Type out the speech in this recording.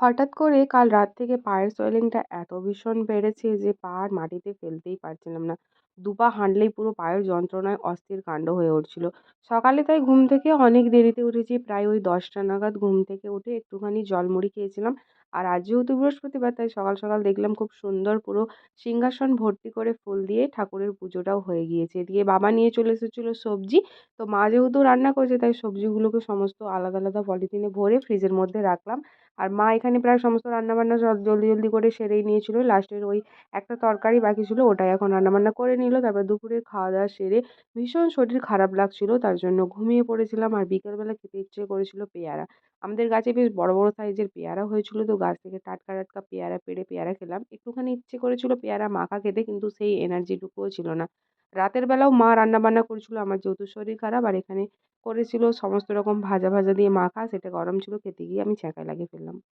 হঠাৎ করে কাল রাত থেকে পায়ের সোয়েলিংটা এত ভীষণ বেড়েছে যে পা আর মাটিতে ফেলতেই পারছিলাম না। দু পা হাঁটলেই পুরো পায়ের যন্ত্রণায় অস্থির কাণ্ড হয়ে উঠছিল। সকালে তাই ঘুম থেকে অনেক দেরিতে উঠেছি। প্রায় ওই দশটা নাগাদ ঘুম থেকে উঠে একটুখানি জল মুড়ি খেয়েছিলাম। আর আজ যেহেতু বৃহস্পতিবার, তাই সকাল সকাল দেখলাম খুব সুন্দর পুরো সিংহাসন ভর্তি করে ফুল দিয়ে ঠাকুরের পুজোটাও হয়ে গিয়েছে। এদিকে বাবা নিয়ে চলে এসেছিল সবজি। তো মা যেহেতু রান্না করেছে, তাই সবজিগুলোকে সমস্ত আলাদা আলাদা পলিথিনে ভরে ফ্রিজের মধ্যে রাখলাম। আর মা এখানে প্রায় সমস্ত রান্নাবান্না সব জলদি জলদি করে সেরেই নিয়েছিলো। লাস্টের ওই একটা তরকারি বাকি ছিল, ওটাই এখন রান্নাবান্না করে নিল। তারপর দুপুরে খাওয়া দাওয়া সেরে ভীষণ শরীর খারাপ লাগছিল, তার জন্য ঘুমিয়ে পড়েছিলাম। আর বিকেলবেলা খেতে ইচ্ছে করেছিল পেয়ারা। আমাদের গাছে বেশ বড় বড় সাইজের পেয়ারা হয়েছিল তো গাছ থেকে টাটকা টাটকা পেয়ারা পেড়ে, পেয়ারা খেলাম। একটুখানি ইচ্ছে করেছিল পেয়ারা মাখা খেতে কিন্তু সেই এনার্জিটুকুও ছিল না। রাতের বেলাও মা রান্না বান্না করেছিল, আমার যেহেতু শরীর খারাপ আর এখানে করেছিল সমস্ত রকম ভাজা ভাজা দিয়ে মাখা, সেটা গরম ছিল, খেতে গিয়ে আমি ছ্যাঁকা লাগিয়ে ফেললাম।